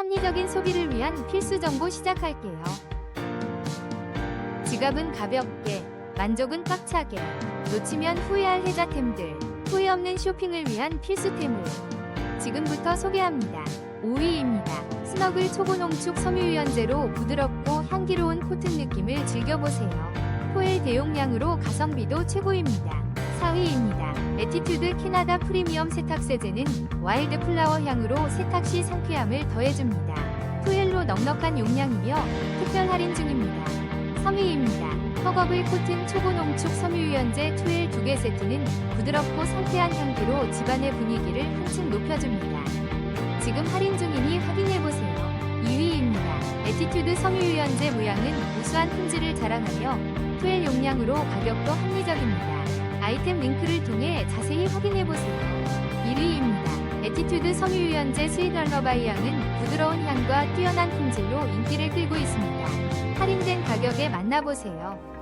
합리적인 소비를 위한 필수 정보 시작할게요. 지갑은 가볍게, 만족은 꽉차게, 놓치면 후회할 혜자템들, 후회 없는 쇼핑을 위한 필수템을 지금부터 소개합니다. 5위입니다. 스너글 초고농축 섬유유연제로 부드럽고 향기로운 코튼 느낌을 즐겨보세요. 포엘 대용량으로 가성비도 최고입니다. 4위입니다. 에티튜드 캐나다 프리미엄 세탁세제는 와일드 플라워 향으로 세탁 시 상쾌함을 더해줍니다. 푸엘로 넉넉한 용량이며 특별 할인 중입니다. 3위입니다. 허거블 코튼 초고농축 섬유유연제 투엘 2개 세트는 부드럽고 상쾌한 향기로 집안의 분위기를 한층 높여줍니다. 지금 할인 중이니 확인해보세요. 2위입니다. 에티튜드 섬유유연제 모양은 우수한 품질을 자랑하며 투엘 용량으로 가격도 합리적입니다. 아이템 링크를 통해 자세히 확인해보세요. 1위입니다. 에티튜드 섬유유연제 스윗 럴러바이 향은 부드러운 향과 뛰어난 품질로 인기를 끌고 있습니다. 할인된 가격에 만나보세요.